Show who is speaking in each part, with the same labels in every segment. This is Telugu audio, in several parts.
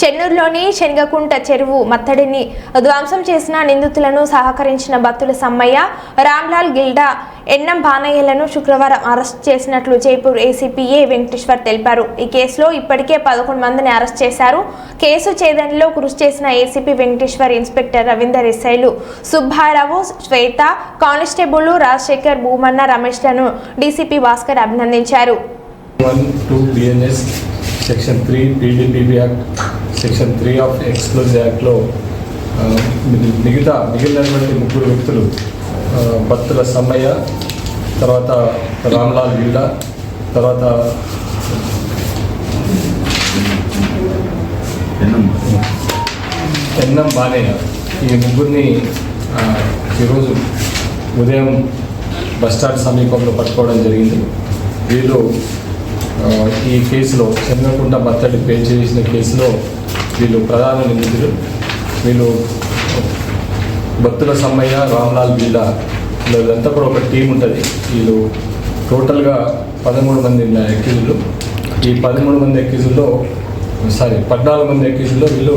Speaker 1: చెన్నూరులోని శనగకుంట చెరువు మత్తడిని ధ్వంసం చేసిన నిందితులను సహకరించిన బత్తుల సమ్మయ్య రామ్లాల్ గిల్డా ఎన్నం బానయ్యలను శుక్రవారం అరెస్ట్ చేసినట్లు జైపూర్ ఏసీపీఏ ఏ వెంకటేశ్వర్ తెలిపారు. ఈ కేసులో ఇప్పటికే పదకొండు మందిని అరెస్ట్ చేశారు. కేసు ఛేదనలో కృషి చేసిన ఏసీపీ వెంకటేశ్వర్ ఇన్స్పెక్టర్ రవీందర్ ఎస్ఐలు సుబ్బారావు శ్వేత కానిస్టేబుల్ రాజశేఖర్ భూమన్న రమేష్లను డీసీపీ భాస్కర్ అభినందించారు.
Speaker 2: Section three act section three of explosive యాక్ట్లో మిగతా మిగిలినటువంటి ముగ్గురు వ్యక్తులు బత్తుల సమ్మయ్య తర్వాత రామ్లాల్ గిల్డా తర్వాత ఎన్నం బానయ్య. ఈ ముగ్గురిని ఈరోజు ఉదయం బస్టాండ్ సమీపంలో పట్టుకోవడం జరిగింది. వీళ్ళు ఈ కేసులో చెన్నకుంట మత్తడి పే చేసిన కేసులో వీళ్ళు ప్రధాన నిందితులు. వీళ్ళు భక్తుల సమ్మయ్య రామ్లాల్ బిల్లా వీళ్ళంతా కూడా ఒక టీం ఉంటుంది. వీళ్ళు టోటల్గా పదమూడు మంది ఎక్కిజులు ఈ పదమూడు మంది ఎక్కిజుల్లో సారీ పద్నాలుగు మంది ఎక్కిజుల్లో వీళ్ళు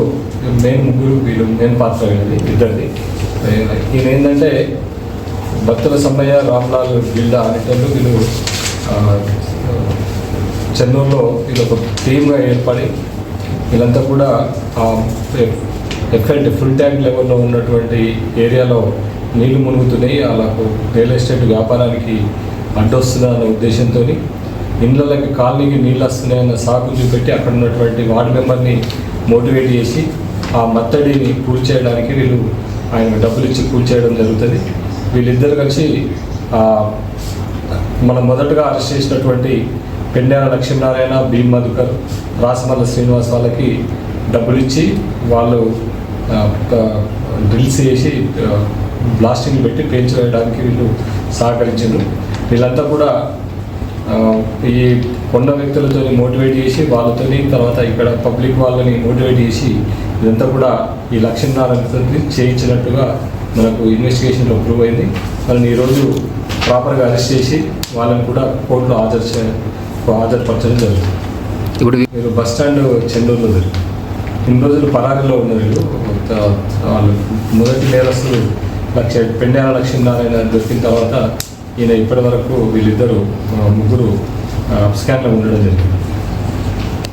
Speaker 2: మెయిన్ ముగ్గురు వీళ్ళు మెయిన్ పాత్ర వీళ్ళది ఇద్దరిది. ఈయన ఏంటంటే భక్తుల సమ్మయ్య రామ్లాల్ బిల్లా అనేటప్పుడు వీళ్ళు చెన్నూరులో వీళ్ళు ఒక టీమ్గా ఏర్పడి వీళ్ళంతా కూడా ఆ ఫుల్ ట్యాంక్ లెవెల్లో ఉన్నటువంటి ఏరియాలో నీళ్ళు మునుగుతున్నాయి. వాళ్ళకు రియల్ ఎస్టేట్ వ్యాపారానికి అడ్డొస్తుందా అన్న ఉద్దేశంతో ఇండ్లకి కాలనీకి నీళ్ళు వస్తున్నాయన్న సాకు చూపెట్టి అక్కడ ఉన్నటువంటి వార్డు మెంబర్ని మోటివేట్ చేసి ఆ మత్తడిని కూల్చేయడానికి వీళ్ళు ఆయన డబ్బులు ఇచ్చి కూల్చేయడం జరుగుతుంది. వీళ్ళిద్దరు కలిసి మనం మొదటగా అరెస్ట్ చేసినటువంటి పెండాల లక్ష్మీనారాయణ భీమ్ మధుకర్ రాసమల్ల శ్రీనివాస్ వాళ్ళకి డబ్బులు ఇచ్చి వాళ్ళు డ్రిల్స్ చేసి బ్లాస్టింగ్ పెట్టి పేల్చి వీళ్ళు సహకరించారు వీళ్ళంతా కూడా ఈ కొండ వ్యక్తులతో మోటివేట్ చేసి వాళ్ళతోని తర్వాత ఇక్కడ పబ్లిక్ వాళ్ళని మోటివేట్ చేసి ఇదంతా కూడా ఈ లక్ష్మీనారాయణతో చేయించినట్టుగా మనకు ఇన్వెస్టిగేషన్లో ప్రూవ్ అయింది. వాళ్ళని ఈరోజు ప్రాపర్గా అరెస్ట్ చేసి వాళ్ళని కూడా కోర్టులో హాజరు చేయాలి హాజరుపరచడం జరుగుతుంది.
Speaker 3: ఇప్పుడు
Speaker 2: మీరు బస్ స్టాండ్ చెన్నూరులో దొరికి ఇన్ని రోజులు పరారీలో ఉన్నారు వీళ్ళు. మొదటి నేరస్తులు లక్ష పెండాల లక్ష్మీనారాయణ దొరికిన తర్వాత ఈయన ఇప్పటి వరకు వీళ్ళిద్దరు ముగ్గురు స్కాన్లో ఉండడం జరిగింది.